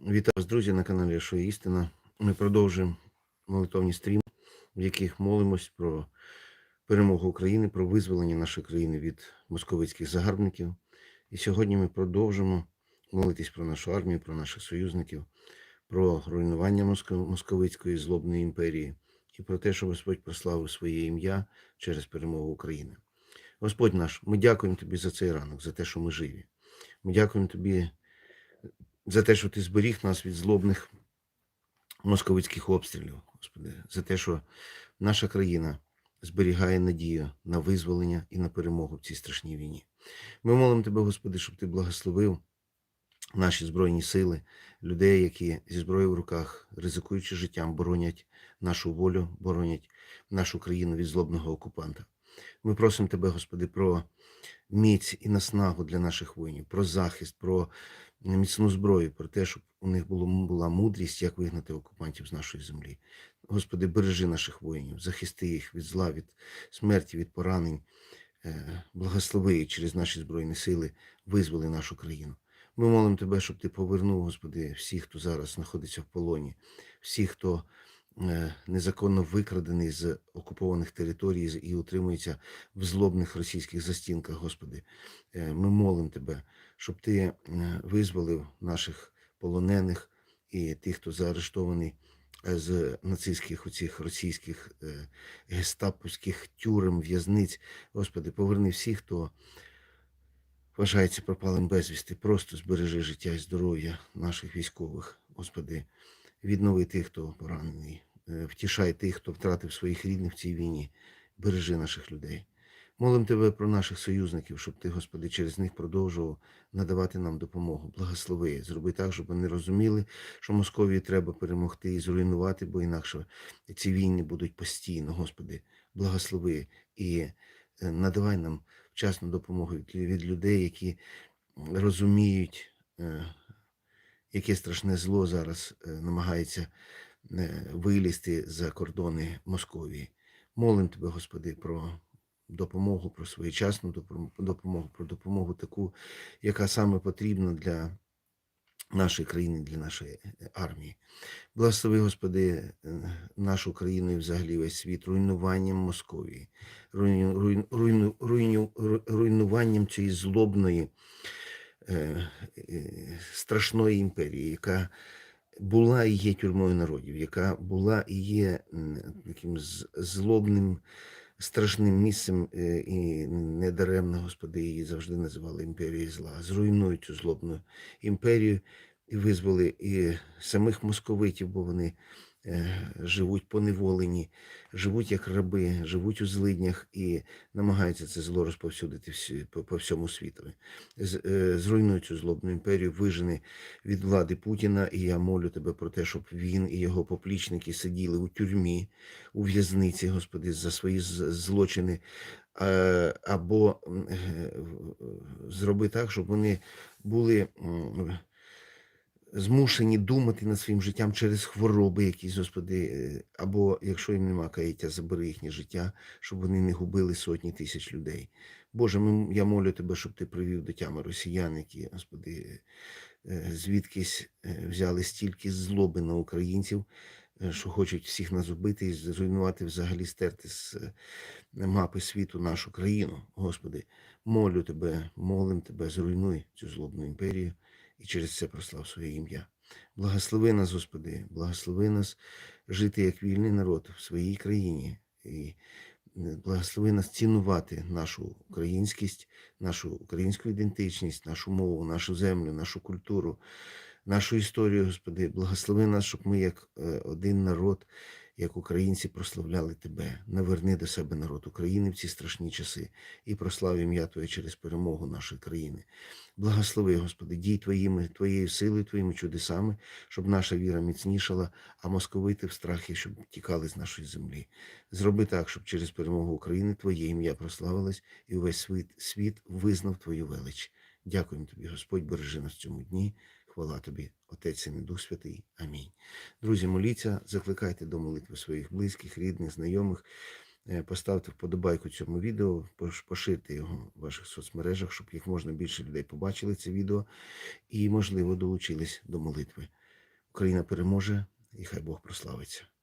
Вітаю вас, друзі, на каналі Що Істина. Ми продовжуємо молитовні стріми, в яких молимось про перемогу України, про визволення нашої країни від московицьких загарбників. І сьогодні ми продовжимо молитись про нашу армію, про наших союзників, про руйнування моско- московицької злобної імперії і про те, що Господь прославив своє ім'я через перемогу України. Господь наш, ми дякуємо Тобі за цей ранок, за те, що ми живі. Ми дякуємо Тобі за те, що ти зберіг нас від злобних московицьких обстрілів, Господи, за те, що наша країна зберігає надію на визволення і на перемогу в цій страшній війні. Ми молимо Тебе, Господи, щоб Ти благословив наші збройні сили, людей, які зі зброєю в руках, ризикуючи життям, боронять нашу волю, боронять нашу країну від злобного окупанта. Ми просимо Тебе, Господи, про міць і наснагу для наших воїнів, про захист, про міцну зброю, про те, щоб у них було, була мудрість, як вигнати окупантів з нашої землі. Господи, бережи наших воїнів, захисти їх від зла, від смерті, від поранень, Е, благослови і через наші збройні сили, визволи нашу країну. Ми молимо Тебе, щоб Ти повернув, Господи, всіх, хто зараз знаходиться в полоні, всіх, хто незаконно викрадений з окупованих територій і утримується в злобних російських застінках, Господи. Е, Ми молимо Тебе, щоб Ти е, визволив наших полонених і тих, хто заарештований е, з нацистських оцих російських е, гестаповських тюрем, в'язниць. Господи, поверни всіх, хто вважається пропалим безвісти. Просто збережи життя і здоров'я наших військових. Господи, віднови тих, хто поранений, е, втішай тих, хто втратив своїх рідних в цій війні. Бережи наших людей. Молим Тебе про наших союзників, щоб Ти, Господи, через них продовжував надавати нам допомогу. Благослови, зроби так, щоб вони розуміли, що Московії треба перемогти і зруйнувати, бо інакше ці війни будуть постійно, Господи. Благослови і е, надавай нам вчасну допомогу від- людей, які розуміють, е, яке страшне зло зараз е, намагається е, вилізти за кордони Московії. Молим Тебе, Господи, про допомогу, про своєчасну допомогу, про допомогу таку, яка саме потрібна для нашої країни, для нашої е, армії. Благослови, Господи, нашу країну і взагалі весь світ руйнуванням Московії, руйну, руйну, руйну, руйну, руйнуванням цієї злобної, страшної імперії, яка була і є тюрмою народів, яка була і є таким злобним, страшним місцем, е, і недаремно, Господи, її завжди називали імперією зла. Зруйнуй цю злобну імперію і визволи і самих московитів, бо вони е, живуть поневолені, живуть як раби, живуть у злиднях і намагаються це зло розповсюдити по, всьому світу. Е, Зруйнуй цю злобну імперію, вижени від влади Путіна, і я молю тебе про те, щоб він і його поплічники сиділи у тюрмі, у в'язниці, Господи, за свої злочини. Е, Або е, зроби так, щоб вони були змушені думати над своїм життям через хвороби якісь, Господи, е, або якщо їм нема каяття, забери їхнє життя, щоб вони не губили сотні тисяч людей. Боже, я молю тебе, щоб ти привів до тями росіян, які, Господи, е, звідкись е, взяли стільки злоби на українців, що хочуть всіх нас убити і зруйнувати, взагалі стерти з мапи світу нашу країну. Господи, молю тебе, молим тебе, зруйнуй цю злобну імперію і через це прослав своє ім'я. Благослови нас, Господи, благослови нас жити як вільний народ в своїй країні. І е, благослови нас цінувати нашу українськість, нашу українську ідентичність, нашу мову, нашу землю, нашу культуру, нашу історію, Господи. Благослови нас, щоб ми, як е, один народ, як українці, прославляли Тебе. Наверни до себе народ України в ці страшні часи і прослав ім'я Твоє через перемогу нашої країни. Благослови, Господи, дій Твоїми, Твоєю силою, Твоїми чудесами, щоб наша віра міцнішала, а московити в страхі, щоб тікали з нашої землі. Зроби так, щоб через перемогу України Твоє ім'я прославилось і увесь світ, світ визнав Твою велич. Дякуємо Тобі, Господь, бережи нас в цьому дні. Хвала Тобі, Отець і Дух Святий. Амінь. Друзі, моліться, закликайте до молитви своїх близьких, рідних, знайомих. Е, Поставте вподобайку цьому відео, поширте його в ваших соцмережах, щоб як можна більше людей побачили це відео і, можливо, долучились до молитви. Україна переможе і хай Бог прославиться.